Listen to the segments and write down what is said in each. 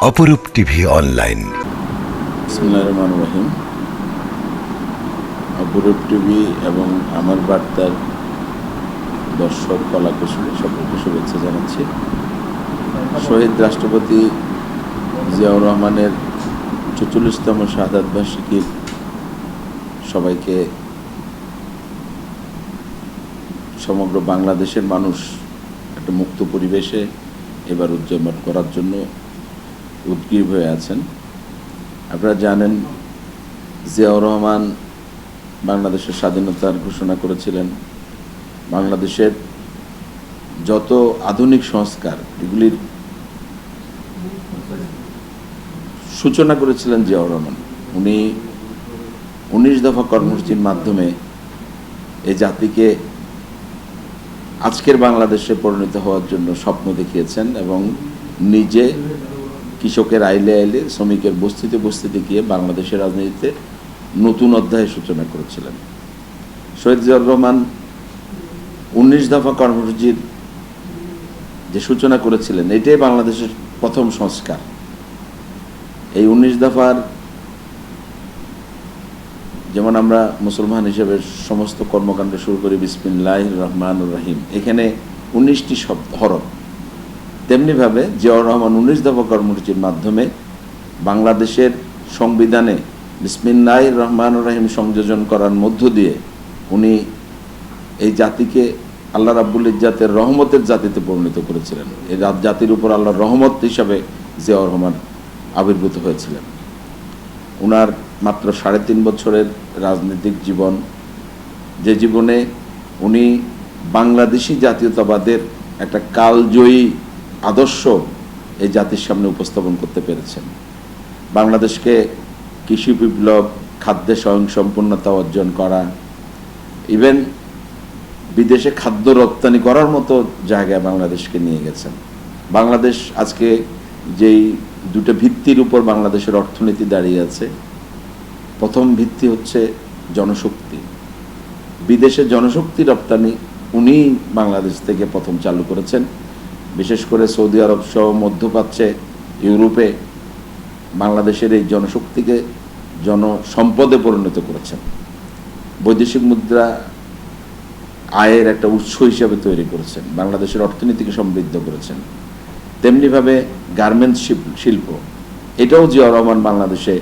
অপরূপ TV online. রহিম অপরূপ TV এবং আমার বার্তার দর্শক কলা কুশলী সকলকে শুভেচ্ছা জানাচ্ছি। শহীদ রাষ্ট্রপতি জিয়াউর রহমানের চুচল্লিশতম শাহাদ বার্ষিকীর সবাইকে সমগ্র বাংলাদেশের মানুষ একটা মুক্ত পরিবেশে এবার উদযাপন করার জন্য উদ্গ্রীব হয়ে আছেন। আপনারা জানেন, জিয়াউর রহমান বাংলাদেশের স্বাধীনতার ঘোষণা করেছিলেন। বাংলাদেশের যত আধুনিক সংস্কার, এগুলির সূচনা করেছিলেন জিয়াউর রহমান। উনি উনিশ দফা কর্মসূচির মাধ্যমে এই জাতিকে আজকের বাংলাদেশে পরিণত হওয়ার জন্য স্বপ্ন দেখিয়েছেন এবং নিজে কৃষকের আইলে আইলে, শ্রমিকের বস্তিতে বস্তিতে গিয়ে বাংলাদেশের রাজনীতিতে নতুন অধ্যায়ের সূচনা করেছিলেন। শহীদ জিয়াউর রহমান উনিশ দফা কর্মসূচির যে সূচনা করেছিলেন, এটাই বাংলাদেশের প্রথম সংস্কার। এই উনিশ দফার যেমন আমরা মুসলমান হিসেবে সমস্ত কর্মকাণ্ড শুরু করি বিসমিল্লাহ রহমান রাহিম। এখানে উনিশটি শব্দ, হরফ। তেমনিভাবে জিয়াউর রহমান উনিশ দফা কর্মসূচির মাধ্যমে বাংলাদেশের সংবিধানে বিসমিল্লাহ রহমান রাহিম সংযোজন করার মধ্য দিয়ে উনি এই জাতিকে আল্লাহ রাব্বুল ইজ্জাতের রহমতের জাতিতে পরিণত করেছিলেন। এই জাতির উপর আল্লাহর রহমত হিসাবে জিয়াউর রহমান আবির্ভূত হয়েছিলেন। ওনার মাত্র সাড়ে তিন বছরের রাজনৈতিক জীবন, যে জীবনে উনি বাংলাদেশি জাতীয়তাবাদের একটা কালজয়ী আদর্শ এই জাতির সামনে উপস্থাপন করতে পেরেছেন। বাংলাদেশকে কৃষি বিপ্লব, খাদ্যে স্বয়ংসম্পূর্ণতা অর্জন করা ইভেন বিদেশে খাদ্য রপ্তানি করার মতো জায়গায় বাংলাদেশকে নিয়ে গেছেন। বাংলাদেশ আজকে যেই দুটো ভিত্তির উপর বাংলাদেশের অর্থনীতি দাঁড়িয়ে আছে, প্রথম ভিত্তি হচ্ছে জনশক্তি। বিদেশে জনশক্তি রপ্তানি উনি বাংলাদেশ থেকে প্রথম চালু করেছেন। বিশেষ করে সৌদি আরব সহ মধ্যপ্রাচ্যে, ইউরোপে বাংলাদেশের এই জনশক্তিকে জনসম্পদে পরিণত করেছেন। বৈদেশিক মুদ্রা আয়ের একটা উৎস হিসাবে তৈরি করেছেন, বাংলাদেশের অর্থনীতিকে সমৃদ্ধ করেছেন। তেমনিভাবে গার্মেন্টস শিল্প, এটাও জিয়া রহমান বাংলাদেশে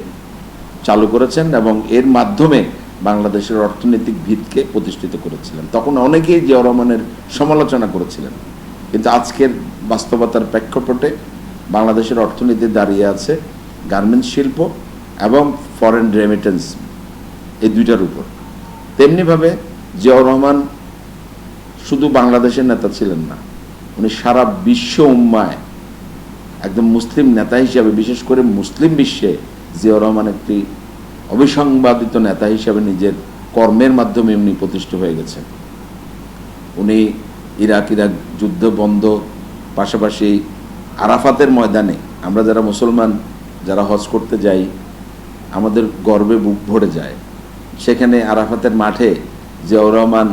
চালু করেছেন এবং এর মাধ্যমে বাংলাদেশের অর্থনৈতিক ভিতকে প্রতিষ্ঠিত করেছিলেন। তখন অনেকেই জিয়া রহমানের সমালোচনা করেছিলেন। কিন্তু আজকের বাস্তবতার প্রেক্ষাপটে বাংলাদেশের অর্থনীতি দাঁড়িয়ে আছে গার্মেন্টস শিল্প এবং ফরেন রেমিটেন্স এই দুইটার উপর। তেমনিভাবে জিয়াউর রহমান শুধু বাংলাদেশের নেতা ছিলেন না, উনি সারা বিশ্ব উম্মায় একদম মুসলিম নেতা হিসাবে, বিশেষ করে মুসলিম বিশ্বে জিয়াউর রহমান একটি অবিসংবাদিত নেতা হিসাবে নিজের কর্মের মাধ্যমে উনি প্রতিষ্ঠিত হয়ে গেছেন। উনি ইরাক ইরাক যুদ্ধ বন্ধ, পাশাপাশি আরাফাতের ময়দানে আমরা যারা মুসলমান, যারা হজ করতে যাই, আমাদের গর্বে বুক ভরে যায়। সেখানে আরাফাতের মাঠে জিয়াউর রহমান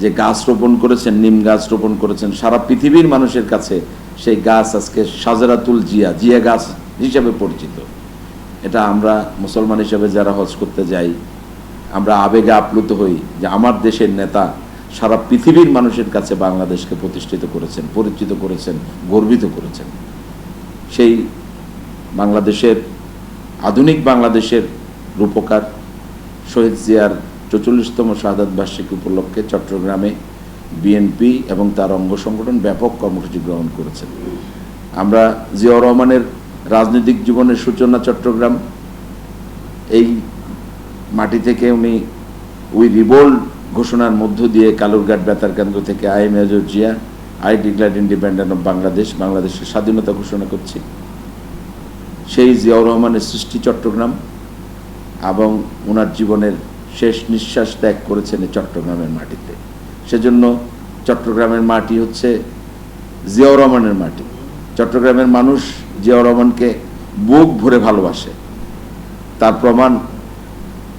যে গাছ রোপণ করেছেন, নিম গাছ রোপণ করেছেন, সারা পৃথিবীর মানুষের কাছে সেই গাছ আজকে সাজরাতুল জিয়া জিয়া গাছ হিসাবে পরিচিত। এটা আমরা মুসলমান হিসাবে যারা হজ করতে যাই, আমরা আবেগে আপ্লুত হই যে আমার দেশের নেতা সারা পৃথিবীর মানুষের কাছে বাংলাদেশকে প্রতিষ্ঠিত করেছেন, পরিচিত করেছেন, গর্বিত করেছেন। সেই বাংলাদেশের, আধুনিক বাংলাদেশের রূপকার শহীদ জিয়ার চৌচল্লিশতম শাহাদ বার্ষিকী উপলক্ষে চট্টগ্রামে বিএনপি এবং তার অঙ্গ সংগঠন ব্যাপক কর্মসূচি গ্রহণ করেছেন। আমরা জিয়াউর রহমানের রাজনৈতিক জীবনের সূচনা চট্টগ্রাম, এই মাটি থেকে উনি উই রিবোল্ড ঘোষণার মধ্য দিয়ে কালুরঘাট বেতার কেন্দ্র থেকে I major Zia, I declare independent of Bangladesh, বাংলাদেশের স্বাধীনতা ঘোষণা করছি। সেই জিয়াউর রহমানের সৃষ্টি চট্টগ্রাম এবং ওনার জীবনের শেষ নিঃশ্বাস ত্যাগ করেছেন চট্টগ্রামের মাটিতে। সেজন্য চট্টগ্রামের মাটি হচ্ছে জিয়াউর রহমানের মাটি। চট্টগ্রামের মানুষ জিয়াউর রহমানকে বুক ভরে ভালোবাসে। তার প্রমাণ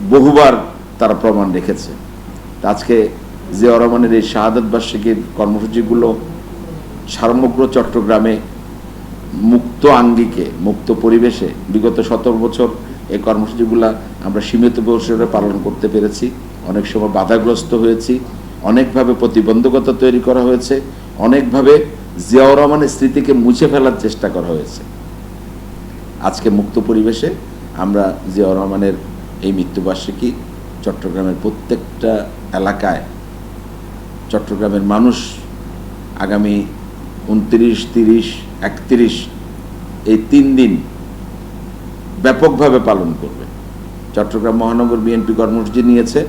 বহুবার তারা প্রমাণ রেখেছে। আজকে জিয়াউর রহমানের এই শাহাদত বার্ষিকীর কর্মসূচিগুলো সমগ্র চট্টগ্রামে মুক্ত আঙ্গিকে, মুক্ত পরিবেশে বিগত সতেরো বছর এই কর্মসূচিগুলো আমরা সীমিত পরিসরে পালন করতে পেরেছি। অনেক সময় বাধাগ্রস্ত হয়েছি, অনেকভাবে প্রতিবন্ধকতা তৈরি করা হয়েছে, অনেকভাবে জিয়াউর রহমানের স্মৃতিকে মুছে ফেলার চেষ্টা করা হয়েছে। আজকে মুক্ত পরিবেশে আমরা জিয়াউর রহমানের এই মৃত্যুবার্ষিকী চট্টগ্রামের প্রত্যেকটা এলাকায় চট্টগ্রামের মানুষ আগামী উনত্রিশ, তিরিশ, একত্রিশ এই তিন দিন ব্যাপকভাবে পালন করবে। চট্টগ্রাম মহানগর বিএনপি কর্মসূচি নিয়েছে।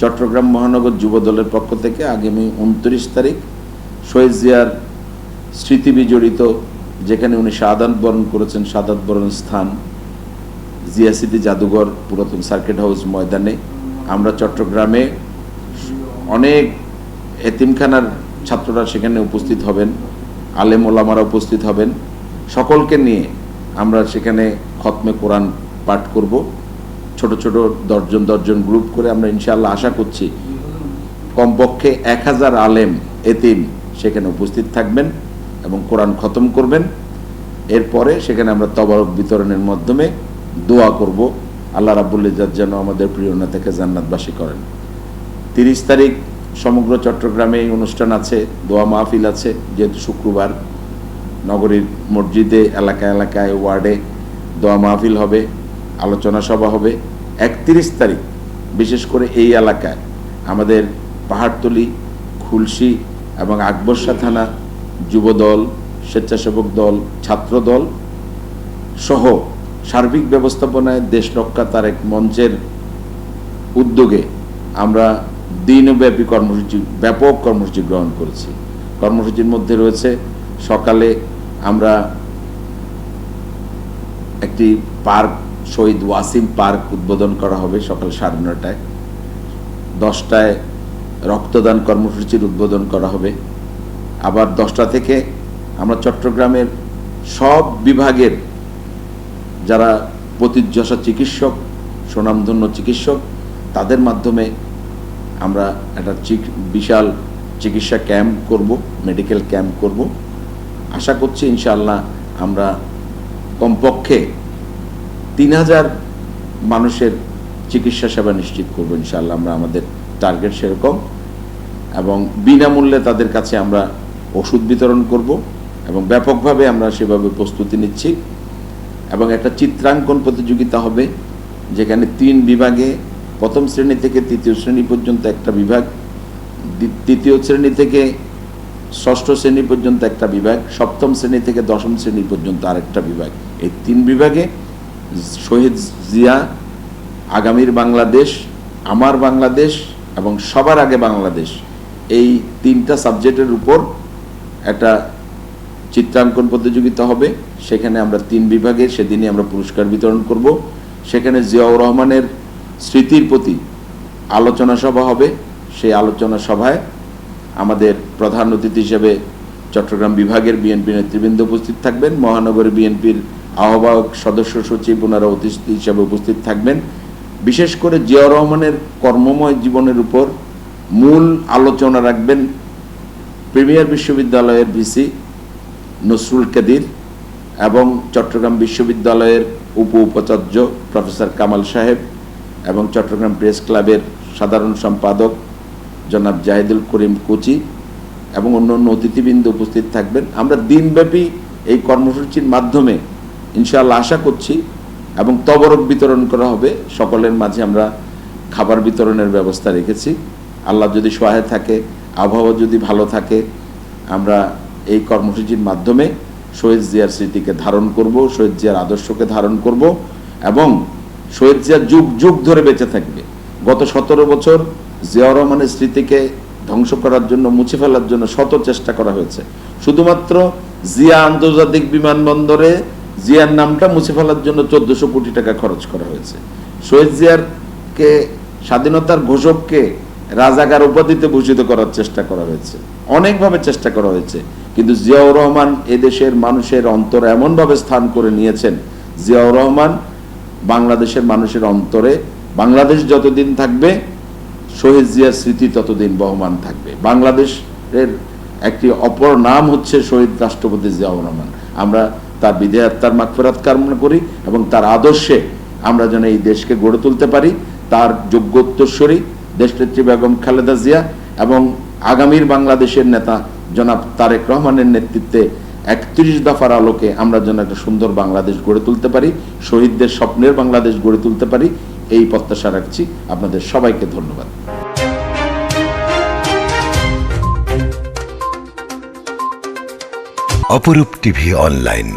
চট্টগ্রাম মহানগর যুব দলের পক্ষ থেকে আগামী উনত্রিশ তারিখ শহীদ জিয়ার স্মৃতি বিজড়িত যেখানে উনি শাহাদাত বরণ করেছেন শাহাদাত বরণ স্থান, জিয়া সিটি জাদুঘর পুরাতন সার্কিট হাউস ময়দানে। আমরা চট্টগ্রামে অনেক এতিমখানার ছাত্ররা সেখানে উপস্থিত হবেন, আলেম ওলামারা উপস্থিত হবেন। সকলকে নিয়ে আমরা সেখানে খতমে কোরআন পাঠ করব। ছোট ছোট দশজন দশজন গ্রুপ করে আমরা ইনশাআল্লাহ আশা করছি কমপক্ষে এক হাজার আলেম, এতিম সেখানে উপস্থিত থাকবেন এবং কোরআন খতম করবেন। এরপরে সেখানে আমরা তবারক বিতরণের মাধ্যমে দোয়া করব। আল্লাহ রাবুল যেন আমাদের প্রিয় নেতাকে জান্নাতবাসী করেন। তিরিশ তারিখ সমগ্র চট্টগ্রামে এই অনুষ্ঠান আছে, দোয়া মাহফিল আছে, যেহেতু শুক্রবার নগরীর মসজিদে এলাকা এলাকায়, ওয়ার্ডে দোয়া মাহফিল হবে, আলোচনা সভা হবে। একত্রিশ তারিখ, বিশেষ করে এই এলাকায় আমাদের পাহাড়তলি, খুলশি এবং আকবরশা থানা যুবদল, স্বেচ্ছাসেবক দল, ছাত্র দল সহ সার্বিক ব্যবস্থাপনায় দেশ রক্ষা তার এক মঞ্চের উদ্যোগে আমরা দিনব্যাপী কর্মসূচি, ব্যাপক কর্মসূচি গ্রহণ করেছি। কর্মসূচির মধ্যে রয়েছে, সকালে আমরা একটি পার্ক, শহীদ ওয়াসিম পার্ক উদ্বোধন করা হবে সকাল সাড়ে নটায়। দশটায় রক্তদান কর্মসূচির উদ্বোধন করা হবে। আবার দশটা থেকে আমরা চট্টগ্রামের সব বিভাগের যারা প্রতিযশা চিকিৎসক, সুনামধন্য চিকিৎসক, তাদের মাধ্যমে আমরা একটা চিক- বিশাল চিকিৎসা ক্যাম্প করব, মেডিকেল ক্যাম্প করব। আশা করছি ইনশাআল্লাহ আমরা কমপক্ষে তিন হাজার মানুষের চিকিৎসা সেবা নিশ্চিত করব ইনশাআল্লাহ আমরা আমাদের টার্গেট সেরকম। এবং বিনামূল্যে তাদের কাছে আমরা ওষুধ বিতরণ করব এবং ব্যাপকভাবে আমরা সেভাবে প্রস্তুতি নিচ্ছি। এবং একটা চিত্রাঙ্কন প্রতিযোগিতা হবে, যেখানে তিন বিভাগে প্রথম শ্রেণি থেকে তৃতীয় শ্রেণি পর্যন্ত একটা বিভাগ তৃতীয় শ্রেণি থেকে ষষ্ঠ শ্রেণি পর্যন্ত একটা বিভাগ, সপ্তম শ্রেণি থেকে দশম শ্রেণি পর্যন্ত আরেকটা বিভাগ। এই তিন বিভাগে শহীদ জিয়া, আগামীর বাংলাদেশ, আমার বাংলাদেশ এবং সবার আগে বাংলাদেশ, এই তিনটা সাবজেক্টের উপর একটা চিত্রাঙ্কন প্রতিযোগিতা হবে। সেখানে আমরা তিন বিভাগে সেদিনই আমরা পুরস্কার বিতরণ করব। সেখানে জিয়াউর রহমানের স্মৃতির প্রতি আলোচনা সভা হবে। সেই আলোচনা সভায় আমাদের প্রধান অতিথি হিসেবে চট্টগ্রাম বিভাগের বিএনপি নেতৃবৃন্দ উপস্থিত থাকবেন। মহানগর বিএনপির আহ্বায়ক, সদস্য সচিব ওনারা অতিথি হিসেবে উপস্থিত থাকবেন। বিশেষ করে জিয়াউর রহমানের কর্মময় জীবনের উপর মূল আলোচনা রাখবেন প্রিমিয়ার বিশ্ববিদ্যালয়ের ভিসি নসরুল কাদির এবং চট্টগ্রাম বিশ্ববিদ্যালয়ের উপ উপাচার্য প্রফেসর কামাল সাহেব। এবং চট্টগ্রাম প্রেস ক্লাবের সাধারণ সম্পাদক জনাব জাহিদুল করিম কুচি এবং অন্য অন্য অতিথিবৃন্দ উপস্থিত থাকবেন। আমরা দিনব্যাপী এই কর্মসূচির মাধ্যমে ইনশাআল্লাহ আশা করছি এবং তবরক বিতরণ করা হবে। সকলের মাঝে আমরা খাবার বিতরণের ব্যবস্থা রেখেছি। আল্লাহ যদি সহায় থাকে, আবহাওয়া যদি ভালো থাকে, আমরা এই কর্মসূচির মাধ্যমে শহীদ জিয়ার স্মৃতিকে ধারণ করব, শহীদ জিয়ার আদর্শকে ধারণ করব এবং শহীদ জিয়া যুগ যুগ ধরে বেঁচে থাকবে। গত সতেরো বছর জিয়াউর রহমানের স্মৃতিকে ধ্বংস করার জন্য, মুছে ফেলার জন্য শত চেষ্টা করা হয়েছে। শুধুমাত্র জিয়া আন্তর্জাতিক বিমানবন্দরে জিয়ার নামটা মুছে ফেলার জন্য চোদ্দশো কোটি টাকা খরচ করা হয়েছে। শহীদ জিয়ারকে, স্বাধীনতার ঘোষককে রাজাকার উপাধিতে ভূষিত করার চেষ্টা করা হয়েছে। অনেকভাবে চেষ্টা করা হয়েছে। কিন্তু জিয়াউর রহমান এদেশের মানুষের অন্তর এমনভাবে স্থান করে নিয়েছেন, জিয়াউর রহমান বাংলাদেশের মানুষের অন্তরে বাংলাদেশ যতদিন থাকবে, শহীদ জিয়ার স্মৃতি ততদিন বহমান থাকবে। বাংলাদেশের একটি অপর নাম হচ্ছে শহীদ রাষ্ট্রপতি জিয়াউর রহমান। আমরা তার বিধেয়াত্মার মাগফেরাত কামনা করি এবং তার আদর্শে আমরা যেন এই দেশকে গড়ে তুলতে পারি। তার যোগ্য উত্তরস্বরী দেশনেত্রী বেগম খালেদা জিয়া এবং আগামীর বাংলাদেশের নেতা জনাব তারেক রহমানের নেতৃত্বে একত্রিশ দফার আলোকে আমরা যেন একটা সুন্দর বাংলাদেশ গড়ে তুলতে পারি, শহীদদের স্বপ্নের বাংলাদেশ গড়ে তুলতে পারি, এই প্রত্যাশা রাখছি। আপনাদের সবাইকে ধন্যবাদ। অপরূপ টিভি অনলাইন।